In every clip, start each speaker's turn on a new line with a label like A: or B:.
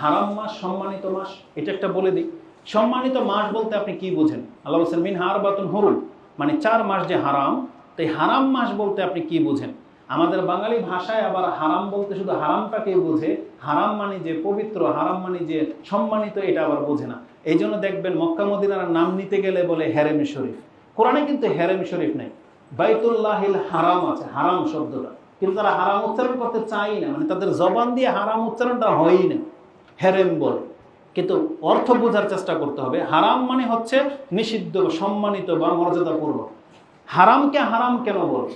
A: হারাম মাস, সম্মানিত মাস, এটা একটা বলে দিই। সম্মানিত মাস বলতে আপনি কি বোঝেন? আল্লাহ বলছেন মিন হার বাতুন হরুল মানে চার মাস যে হারাম, তো এই হারাম মাস বলতে আপনি কি বোঝেন? আমাদের বাঙালি ভাষায় আবার হারাম বলতে শুধু হারামটাকে বোঝে, হারাম মানে যে পবিত্র, হারাম মানে যে সম্মানিত, এটা আবার বোঝে না। এই জন্য দেখবেন মক্কা মদিনার নাম নিতে গেলে বলে হেরেম শরীফ। কোরআনে কিন্তু হেরেম শরীফ নেই। বাইতুল্লাহিল হারাম আছে, হারাম শব্দটা। কিন্তু তারা হারাম উচ্চারণ করতে চাই না মানে তাদের জবান দিয়ে হারাম উচ্চারণটা হয়ই না। হেরেম বলে। কিন্তু অর্থ বোঝার চেষ্টা করতে হবে। হারাম মানে হচ্ছে নিষিদ্ধ, সম্মানিত বা মর্যাদাপূর্ণ। হারামকে হারাম কেন বল?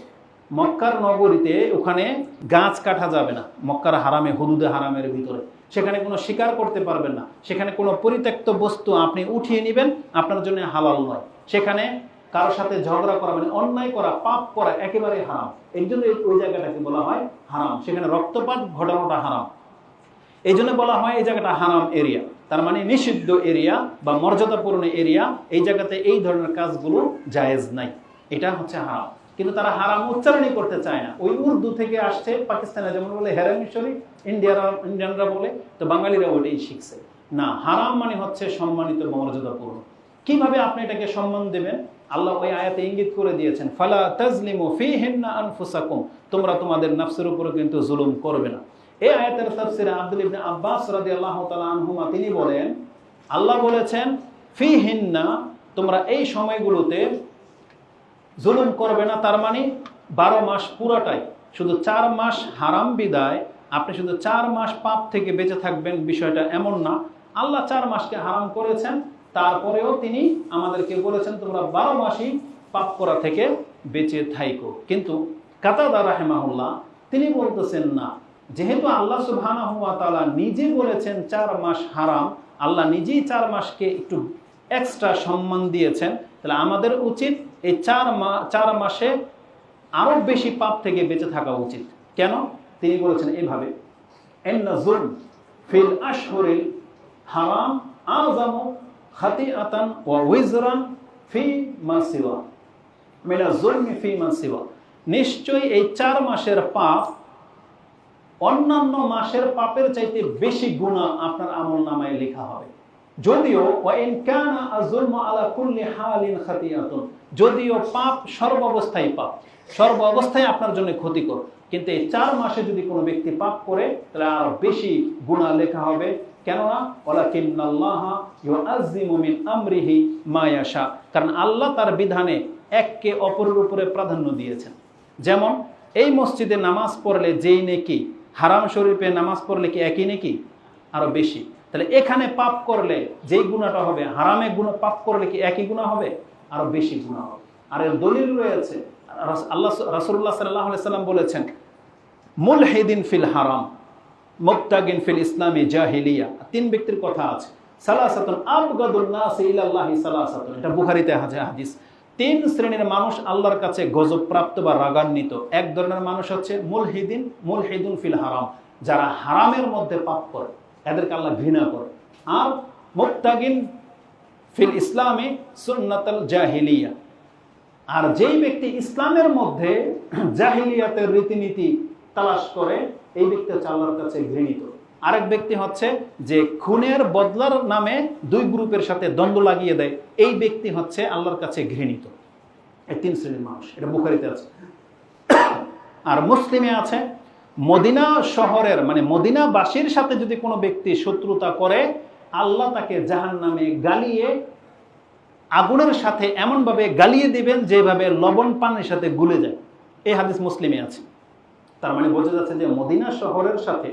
A: মক্কার নগরীতে ওখানে গাছ কাটা যাবে না। মক্কার হারামে, হলুদে হারামের ভিতরে। সেখানে কোনো শিকার করতে পারবেন না। সেখানে কোনো পরিত্যক্ত বস্তু আপনি উঠিয়ে নেবেন, আপনার জন্য হালাল নয়। সেখানে কারোর সাথে ঝগড়া করা মানে অন্যায় করা, পাপ করা একেবারে হারাম। এই জন্য ওই জায়গাটাকে বলা হয় হারাম। সেখানে রক্তপাত ঘটানোটা হারাম। এই জন্য বলা হয় এই জায়গাটা হারাম এরিয়া তার মানে নিষিদ্ধ এরিয়া বা মর্যাদাপূর্ণ এরিয়া এই জায়গাতে এই ধরনের কাজগুলো জায়েজ নাই। এটা হচ্ছে হারাম। কিন্তু তারা হারাম উচ্চারণই করতে চায় না। ওই উর্দু থেকে আসছে, পাকিস্তানে যেমন বলে হেরামি শরীফ ইন্ডিয়ারা ইন্ডিয়ানরা বলে, তো বাঙালিরা ওইটাই শিখছে। না, হারাম মানে হচ্ছে সম্মানিত মর্যাদাপূর্ণ। কীভাবে আপনি এটাকে সম্মান দেবেন? আল্লাহ ওই আয়াতে ইঙ্গিত করে দিয়েছেন, ফালা তাজলিমু ফিহিন্না আনফুসাকুম। তোমরা তোমাদের নফসের উপরে কিন্তু জুলুম করবে না। এই আয়াতের তাফসিরে আব্দুল ইবনে আব্বাস রাদিয়াল্লাহু তাআলা আনহুমা তিনি বলেন, আল্লাহ বলেছেন, ফিহিন্না, তোমরা এই সময়গুলোতে জুলুম করবে না, তার মানে বারো মাস পুরোটাই। শুধু চার মাস হারাম বিদায়, আপনি শুধু চার মাস পাপ থেকে বেঁচে থাকবেন, বিষয়টা এমন না। আল্লাহ চার মাসকে হারাম করেছেন, তারপরেও তিনি আমাদেরকে বলেছেন, তোমরা বারো মাসই পাপ করা থেকে বেঁচে থাইকো। কিন্তু কাতাদা রাহেমাহুল্লাহ, তিনি বলতেছেন না যেহেতু আল্লাহ সুবহানাহু ওয়া তাআলা নিজে বলেছেন চার মাস হারাম, আল্লাহ নিজেই চার মাসকে একটু এক্সট্রা সম্মান দিয়েছেন, তাহলে আমাদের উচিত এই চার মা, চার মাসে আরও বেশি পাপ থেকে বেঁচে থাকা উচিত। কেন? তিনি বলেছেন এন্না ফিল আশহুরিল হারাম আযামু খাতিআতান ওয়া উইজরান ফি মা সিওয়া। মিনা জুলমি ফি মা সিওয়া। নিশ্চয়ই এই চার মাসের পাপ অন্যান্য মাসের পাপের চাইতে বেশি গুণা আপনার আমল নামায় লেখা হবে। যদিও যদিও পাপ সর্বাবস্থায় পাপ সর্ব অবস্থায় আপনার জন্য ক্ষতিকর। কিন্তু এই চার মাসে যদি কোনো ব্যক্তি পাপ করে, তাহলে আর বেশি গুণা লেখা হবে। কেননা, ওয়ালাকিন্নাল্লাহা ইউআযযিমু মিন আমরিহি মা কারণ আল্লাহ তার বিধানে এককে অপরের উপরে প্রাধান্য দিয়েছেন। যেমন, এই মসজিদে নামাজ পড়লে যেই নেকি হারাম শরীফে নামাজ পড়লে কি একই নেকি? আরও বেশি। তাহলে এখানে পাপ করলে যেই গুণাটা হবে, হারামে গুণ পাপ করলে কি একই গুণা হবে? আরও বেশি গুণা হবে। আর এর দলিল রয়েছে আল্লাহ রাসূলুল্লাহ সাল্লাল্লাহু আলাইহি সাল্লাম বলেছেন, মুলহিদিন ফিল হারাম মুক্তাগিন ফিল ইসলামী জাহিলিয়া। তিন ব্যক্তির কথা আছে, সালাসাতুন আবগাদুন নাস ইলাল্লাহি সালাসাতুন। এটা বুখারীতে হাদিস। তিন শ্রেণির মানুষ আল্লাহর কাছে গজব প্রাপ্ত বা রাগান্বিত। এক ধরনের মানুষ হচ্ছে মুলহিদিন, মুলহিদুন ফিল হারাম, যারা হারামের মধ্যে পাপ করে, এদেরকে আল্লাহ ঘৃণা করে। আর মুক্তাগিন ফিল ইসলামে সুন্নাতাল জাহিলিয়া। আর যেই ব্যক্তি ইসলামের মধ্যে জাহিলিয়াতের রীতিনীতি তালাশ করে, এই ব্যক্তি হচ্ছে আল্লাহর কাছে ঘৃণিত। আরেক ব্যক্তি হচ্ছে যে খুনের বদলার নামে দুই গ্রুপের সাথে দ্বন্দ্ব লাগিয়ে দেয়। এই ব্যক্তি হচ্ছে আল্লাহর কাছে ঘৃণিত। এই তিন শ্রেণির মানুষ, এটা বুখারিতে আছে। আর মুসলিমে আছে, মদিনা শহরের মানে মদিনাবাসীর সাথে যদি কোনো ব্যক্তি শত্রুতা করে, আল্লাহ তাকে জাহান নামে গালিয়ে আগুনের সাথে এমনভাবে গালিয়ে দিবেন যেভাবে লবণ পানির সাথে গুলে যায়। এই হাদিস মুসলিমে আছে। তার মানে বোঝা যাচ্ছে যে মদিনা শহরের সাথে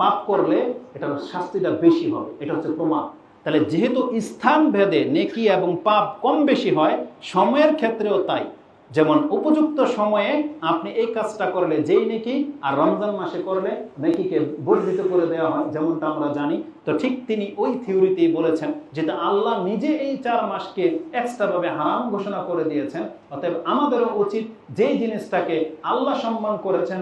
A: পাপ করলে এটার শাস্তিটা বেশি হবে। এটা হচ্ছে প্রমাণ। তাহলে যেহেতু স্থান ভেদে নেকি এবং পাপ কম বেশি হয়, সময়ের ক্ষেত্রেও তাই। যেমন উপযুক্ত সময়ে আপনি এই কাজটা করলে যেই নেকি আর রমজান মাসে করলে নেকিকে বর্ধিত করে দেওয়া হয়, যেমনটা আমরা জানি। তো ঠিক তিনি ওই থিওরিতেই বলেছেন যেটা আল্লাহ নিজে এই চার মাসকে এক্সট্রাভাবে হারাম ঘোষণা করে দিয়েছেন। অতএব আমাদেরও উচিত যেই জিনিসটাকে আল্লাহ সম্মান করেছেন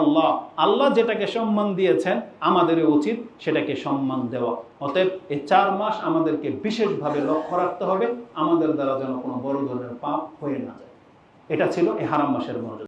A: আল্লাহ আল্লাহ যেটাকে সম্মান দিয়েছেন, আমাদেরও উচিত সেটাকে সম্মান দেওয়া। অতএব এই চার মাস আমাদেরকে বিশেষভাবে লক্ষ্য রাখতে হবে। আমাদের দ্বারা যেন কোনো বড় ধরনের পাপ হয়ে না যায়। এটা ছিল এই হারাম মাসের মনোযোগ